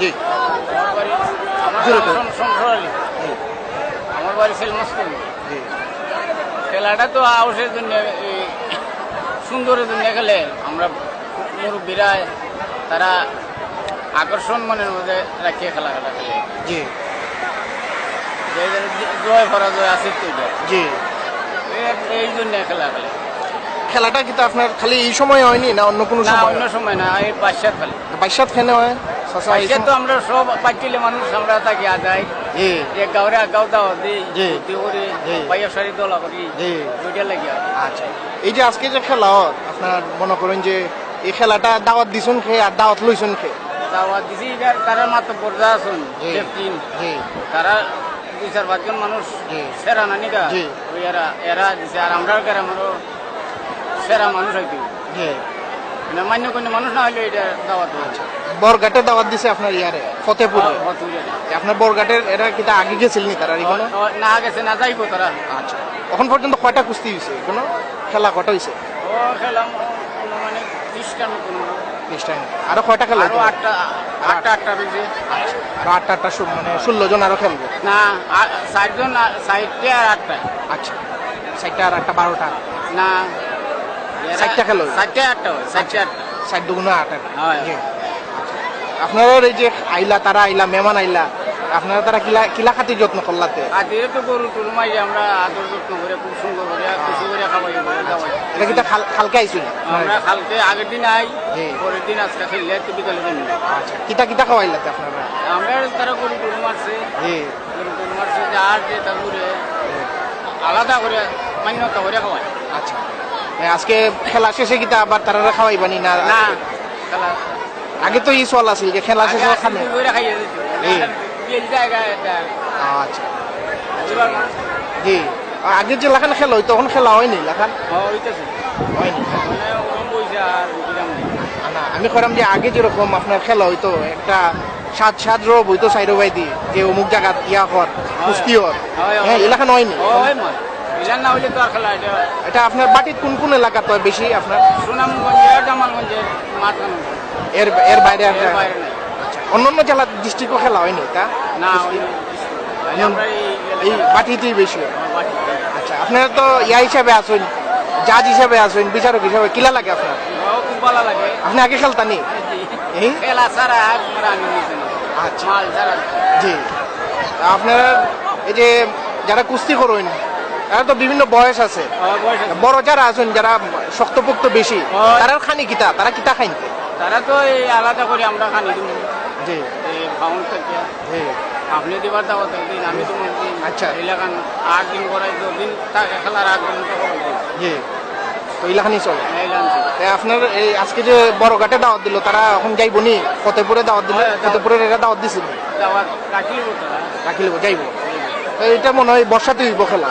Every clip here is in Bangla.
জি। আমার বাড়ি সেলমাস্তুল জি। খেলাটা তো আউসের জন্য এই সুন্দরের জন্য খেলে। আমরা মুরব্বীরা তারা আকর্ষণ মনের মধ্যে রাখিয়ে খেলা। খেলা খেলে জি জয় পরাজয় আছে তো জি। এই- জন্য খেলা খেলে। খেলাটা কিন্তু আপনার খালি এই সময় হয়নি না অন্য কোনো সময়? অন্য সময় না এই বাদশার খেলে। বাইশাত খেলে হয়? বাদশা তো আমরা সব পাইলে মানুষ আমরা থাকি আদায় জি। এক গাঁৱৰে গাঁও দাওয়া দিই জি। ভর্তি করি জি। বাইয়া শাড়ি করি জি। দুইটা লাগিয়া আচ্ছা। এই যে আজকে যে খেলা আপনার মনে করেন যে এই খেলাটা দাওয়াত দিছুন খেয়ে আর দাওয়াত লইছুন খেয়ে দাওয়া দিছি তারা মাত্র পর্দা আছেন জি। তারা দুই চার পাঁচজন মানুষ। সেরা নানিকা জি। ওই এরা এরা দিছে। আর আমরা গ্রামেরও সেরা মানুষ হয়তো জি। মানে মান্য কোনো মানুষ না হইলে এটা দাওয়াত হচ্ছে। বরঘাটে দাওয়াত দিছে আপনার ইয়ারে ফতেপুরে আপনার বরঘাটের এরা কিটা আগে গেছিল নি তারা এখনও না গেছে না যাইবো তারা। আচ্ছা। এখন পর্যন্ত কয়টা কুস্তি হয়েছে কোনো খেলা কটা হয়েছে ও খেলাম মানে খ্রিস্টান কোনো আরও কয়টা খেলা আরও আটটা আটটা আটটা বেজে। আচ্ছা। আরও আটটা আটটা মানে ষোলো জন আরও খেলবে? না ষাটজন আর- ষাটটা আর আটটা। আচ্ছা। চারটা আর একটা বারোটা? না। ষাটটা খেলো? ষাটটা আটটা হয় ষাটটা আটটা। ষাট দুগুণা আট। আচ্ছা। আপনারা এই যে আইলা তারা আইলা মেহমান আইলা আপনারা তারা কিলা কিলা খাতি যত্ন করলাতে? দিয়ে তো গরু টরু মাই আমরা আদর যত্ন করে খুব সুন্দর করে খুশি করে খাওয়াই করে এটা কিটা খালকে আইছিল আমরা কালকে আগের দিন আই। পরের দিন আজকে খেললে একটু বিকালে দিন আচ্ছা। কিটা কিটা খাওয়াইলাতে আপনারা? আমরা তারা গরু টরু মারছে। গরু টরু মারছে যে আর যে তারপরে আলাদা করে মান্যতা করে খাওয়াই। আচ্ছা। আজকে খেলা শেষে কিটা আবার তারা খাওয়াইবানি না না? আগে তো ই চল আছিল যে খেলা শেষে খানে আচ্ছা। জি। আগে যে লাখান খেলা হইতো তখন খেলা হয়নি লাখান? হয়নি মানে আমি করাম যে আগে যেরকম আপনার খেলা হইতো একটা সাত সাত রব হইতো সাইড বাই দি যে অমুক জায়গা ইয়া হর কুস্তি হর হয়, হয়। হ্যাঁ এলাকা হয়নি ওই না হইলে তো আর খেলা এটা এটা আপনার বাটির কোন কোন এলাকা তো বেশি আপনার? সুনামগঞ্জের জামালগঞ্জের মাথানো এর এর বাইরে আর বাইরে নাই। অন্য অন্য জেলা ডিস্ট্রিক্টও খেলা হয়নি তা না এই বাটিতেই বেশি হয়। আচ্ছা আপনারা তো ইয়া হিসাবে আসুন জাজ হিসাবে আসুন বিচারক হিসাবে কিলা লাগে আপনার? খুব ভালো লাগে। আপনি আগে খেলতানি খেলা আমি নিতে না। আচ্ছা। জি। আপনারা এই যে যারা কুস্তি করুন তারা তো বিভিন্ন বয়স আছে। বড় যারা আছেন যারা শক্তপোক্ত বেশি তারা খানি কিতা? তারা কিতা খাইন? তারা তো এই আলাদা করে আমরা খানি জি। এই ফাউন্ড জি। আপনি দিবার দাও দিন আমি তো আচ্ছা। এলাকান আট দিন করাই দু দিন থাকে খেলার পর্যন্ত করাই জি। তো এইলাখানি চলে। আপনার এই আজকে যে বড় ঘাটে দাওয়াত দিল তারা এখন যাইব নি? ফতেপুরে দাওয়াত দিল হয়, ফতেপুরের এরা দাওয়াত দিছিল দাওয়াত রাখিলি তারা যাইব। এটা মনে হয় বর্ষাতে হইব খেলা।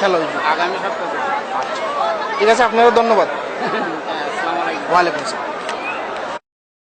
খেলা হইব। আগামী সপ্তাহে। ঠিক আছে আপনারও ধন্যবাদ। আসসালামু ওয়ালাইকুম আসসালাম।